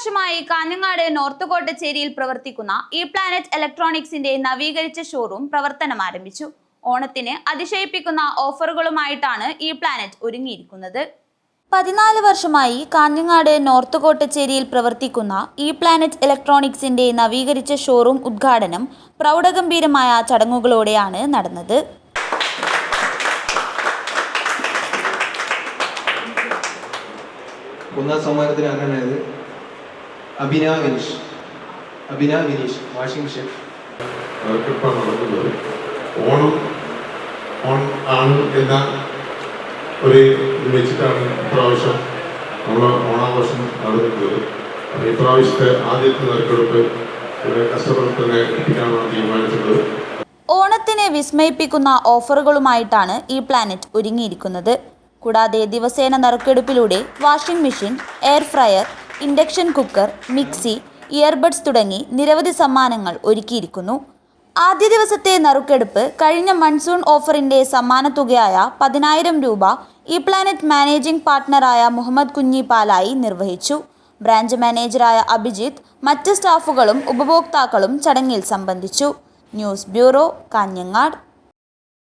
വർഷമായി കാഞ്ഞങ്ങാട് നോർത്ത് കോട്ടച്ചേരിയിൽ പ്രവർത്തിക്കുന്ന E planet ഇലക്ട്രോണിക്സിന്റെ നവീകരിച്ച ഷോറൂം പ്രവർത്തനം ആരംഭിച്ചു. ഓണത്തിന് അതിശയിപ്പിക്കുന്ന ഓഫറുകളുമായിട്ടാണ് ഇ പ്ലാനറ്റ് ഒരുങ്ങിയിരിക്കുന്നത്. പതിനാല് വർഷമായി കാഞ്ഞങ്ങാട് നോർത്ത് കോട്ടച്ചേരിയിൽ പ്രവർത്തിക്കുന്ന ഇ പ്ലാനറ്റ് ഇലക്ട്രോണിക്സിന്റെ നവീകരിച്ച ഷോറൂം ഉദ്ഘാടനം പ്രൗഢഗംഭീരമായ ചടങ്ങുകളോടെയാണ് നടന്നത്. ഒന്നാം സമ്മാനത്തിന് അർഹനായത് Abhina Vineesh. Abhina Vineesh washing machine. നറുക്കെടുപ്പാണ് നടക്കുന്നത്. ഓണം ഓൺ ആണ് എന്ന ഒരു വെച്ചിട്ടാണ് ഇപ്രാവശ്യം നമ്മൾ ഓണാഘോഷം നടത്തുന്നത് അപ്പം ഇപ്രാവശ്യത്തെ ആദ്യത്തെ നറുക്കെടുപ്പ് ഇവിടെ കസ്റ്റമറിൽ തന്നെ എത്തിക്കാനാണ് തീരുമാനിച്ചിട്ടുള്ളത്. ഓണത്തിനെ വിസ്മയിപ്പിക്കുന്ന ഓഫറുകളുമായിട്ടാണ് ഈ പ്ലാനറ്റ് ഒരുങ്ങിയിരിക്കുന്നത്. കൂടാതെ ദിവസേന നറുക്കെടുപ്പിലൂടെ washing machine air fryer induction cooker mixie earbuds തുടങ്ങി നിരവധി സമ്മാനങ്ങൾ ഒരുക്കിയിരിക്കുന്നു. ആദ്യ ദിവസത്തെ നറുക്കെടുപ്പ് കഴിഞ്ഞ മൺസൂൺ ഓഫറിന്റെ സമ്മാനത്തുകയായ പതിനായിരം രൂപ ഇ പ്ലാനറ്റ് മാനേജിംഗ് പാർട്ട്ണറായ മുഹമ്മദ് കുഞ്ഞി പാലായി നിർവഹിച്ചു. ബ്രാഞ്ച് മാനേജറായ അഭിജിത്ത് മറ്റ് സ്റ്റാഫുകളും ഉപഭോക്താക്കളും ചടങ്ങിൽ സംബന്ധിച്ചു. News bureau Kanhangad.